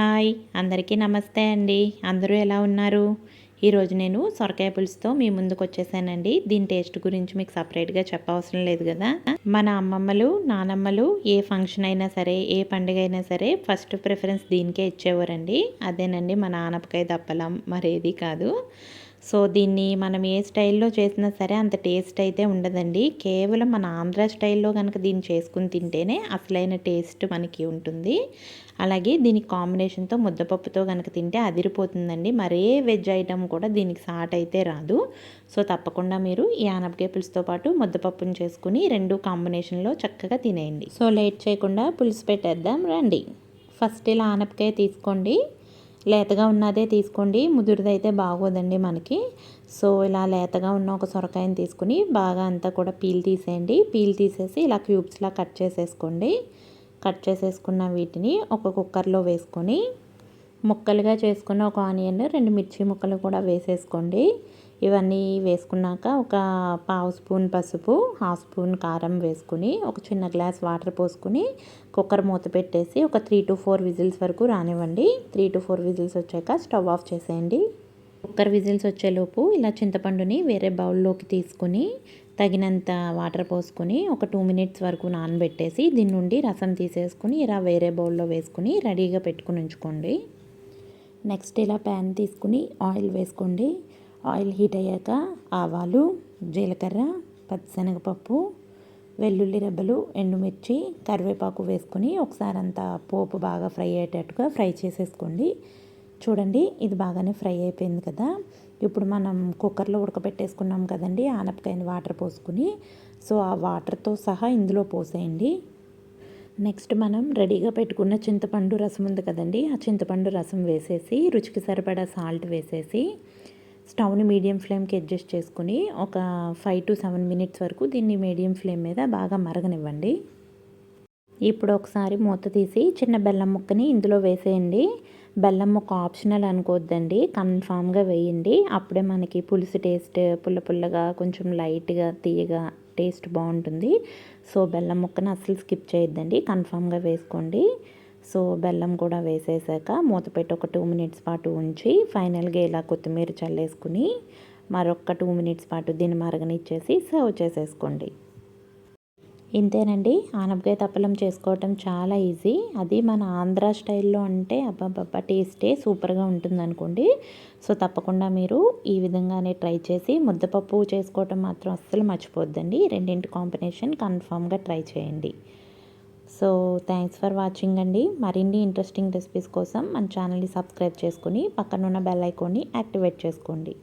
Hi అందరికీ నమస్తే అండి. అందరూ ఎలా ఉన్నారు? ఈరోజు నేను సొరకాయ పులుసుతో మీ ముందుకు వచ్చేసానండి దీని టేస్ట్ గురించి మీకు సపరేట్గా చెప్పవసరం లేదు కదా. మన అమ్మమ్మలు నానమ్మలు ఏ ఫంక్షన్ అయినా సరే ఏ పండుగ అయినా సరే ఫస్ట్ ప్రిఫరెన్స్ దీనికే ఇచ్చేవారండి. అదేనండి మన ఆనపకాయ దప్పలం మరేది కాదు. సో దీన్ని మనం ఏ స్టైల్లో చేసినా సరే అంత టేస్ట్ అయితే ఉండదండి. కేవలం మన ఆంధ్ర స్టైల్లో కనుక దీన్ని చేసుకుని తింటేనే అసలైన టేస్ట్ మనకి ఉంటుంది. అలాగే దీనికి కాంబినేషన్తో ముద్దపప్పుతో కనుక తింటే అదిరిపోతుందండి. మరే వెజ్ ఐటమ్ కూడా దీనికి సాట్ అయితే రాదు. సో తప్పకుండా మీరు ఈ ఆనపకాయ పులుసుతో పాటు ముద్దపప్పును చేసుకుని రెండు కాంబినేషన్లో చక్కగా తినేయండి. సో లేట్ చేయకుండా పులుసు పెట్టేద్దాం. రండి. ఫస్ట్ ఇలా ఆనపకాయ తీసుకోండి. లేతగా ఉన్నదే తీసుకోండి. ముదురుదైతే బాగోదండి మనకి. సో ఇలా లేతగా ఉన్న ఒక సొరకాయని తీసుకుని బాగా అంతా కూడా పీల్ తీసేయండి. పీల్ తీసేసి ఇలా క్యూబ్స్లా కట్ చేసేసుకోండి. కట్ చేసేసుకున్న వీటిని ఒక కుక్కర్లో వేసుకొని ముక్కలుగా చేసుకున్న ఒక ఆనియన్ రెండు మిర్చి ముక్కలు కూడా వేసేసుకోండి. ఇవన్నీ వేసుకున్నాక ఒక పావు స్పూన్ పసుపు హాఫ్ స్పూన్ కారం వేసుకుని ఒక చిన్న గ్లాస్ వాటర్ పోసుకుని కుక్కర్ మూత పెట్టేసి ఒక త్రీ టు ఫోర్ విజిల్స్ వరకు రానివ్వండి. త్రీ టు ఫోర్ విజిల్స్ వచ్చాక స్టవ్ ఆఫ్ చేసేయండి. కుక్కర్ విజిల్స్ వచ్చేలోపు ఇలా చింతపండుని వేరే బౌల్లోకి తీసుకుని తగినంత వాటర్ పోసుకుని ఒక టూ మినిట్స్ వరకు నానబెట్టేసి దీని నుండి రసం తీసేసుకుని ఇలా వేరే బౌల్లో వేసుకుని రెడీగా పెట్టుకుని ఉంచుకోండి. నెక్స్ట్ ఇలా ప్యాన్ తీసుకుని ఆయిల్ వేసుకోండి. ఆయిల్ హీట్ అయ్యాక ఆవాలు జీలకర్ర పచ్చిశనగపప్పు వెల్లుల్లి రెబ్బలు ఎండుమిర్చి కరివేపాకు వేసుకొని ఒకసారి అంతా పోపు బాగా ఫ్రై అయ్యేటట్టుగా ఫ్రై చేసేసుకోండి. చూడండి ఇది బాగానే ఫ్రై అయిపోయింది కదా. ఇప్పుడు మనం కుక్కర్లో ఉడకబెట్టేసుకున్నాం కదండి ఆనపకాయని వాటర్ పోసుకుని. సో ఆ వాటర్తో సహా ఇందులో పోసేయండి. నెక్స్ట్ మనం రెడీగా పెట్టుకున్న చింతపండు రసం ఉంది కదండి ఆ చింతపండు రసం వేసేసి రుచికి సరిపడా సాల్ట్ వేసేసి స్టవ్ని మీడియం ఫ్లేమ్కి అడ్జస్ట్ చేసుకుని ఒక ఫైవ్ టు సెవెన్ మినిట్స్ వరకు దీన్ని మీడియం ఫ్లేమ్ మీద బాగా మరగనివ్వండి. ఇప్పుడు ఒకసారి మూత తీసి చిన్న బెల్లం ముక్కని ఇందులో వేసేయండి. బెల్లం ముక్క ఆప్షనల్ అనుకోవద్దండి కన్ఫామ్గా వేయండి. అప్పుడే మనకి పులుసు టేస్ట్ పుల్ల పుల్లగా కొంచెం లైట్గా తీయగా టేస్ట్ బాగుంటుంది. సో బెల్లం ముక్కను అస్సలు స్కిప్ చేయొద్దండి. కన్ఫామ్గా వేసుకోండి. సో బెల్లం కూడా వేసేసాక మూత పెట్టి ఒక టూ మినిట్స్ పాటు ఉంచి ఫైనల్గా ఇలా కొత్తిమీర చల్లేసుకుని మరొక టూ మినిట్స్ పాటు దీన్ని మరగనిచ్చేసి సర్వ్ చేసేసుకోండి. ఇంతేనండి. ఆనపకాయ తప్పలం చేసుకోవటం చాలా ఈజీ. అది మన ఆంధ్ర స్టైల్లో అంటే అబ్బాబ్బా టేస్టే సూపర్గా ఉంటుంది అనుకోండి సో తప్పకుండా మీరు ఈ విధంగానే ట్రై చేసి ముద్దపప్పు చేసుకోవటం మాత్రం అస్సలు మర్చిపోద్దండి రెండింటి కాంబినేషన్ కన్ఫామ్గా ట్రై చేయండి. సో థ్యాంక్స్ ఫర్ వాచింగ్ అండి. మరిన్ని ఇంట్రెస్టింగ్ రెసిపీస్ కోసం మన ఛానల్ని సబ్స్క్రైబ్ చేసుకుని పక్కనున్న బెల్ ఐకాన్ని యాక్టివేట్ చేసుకోండి.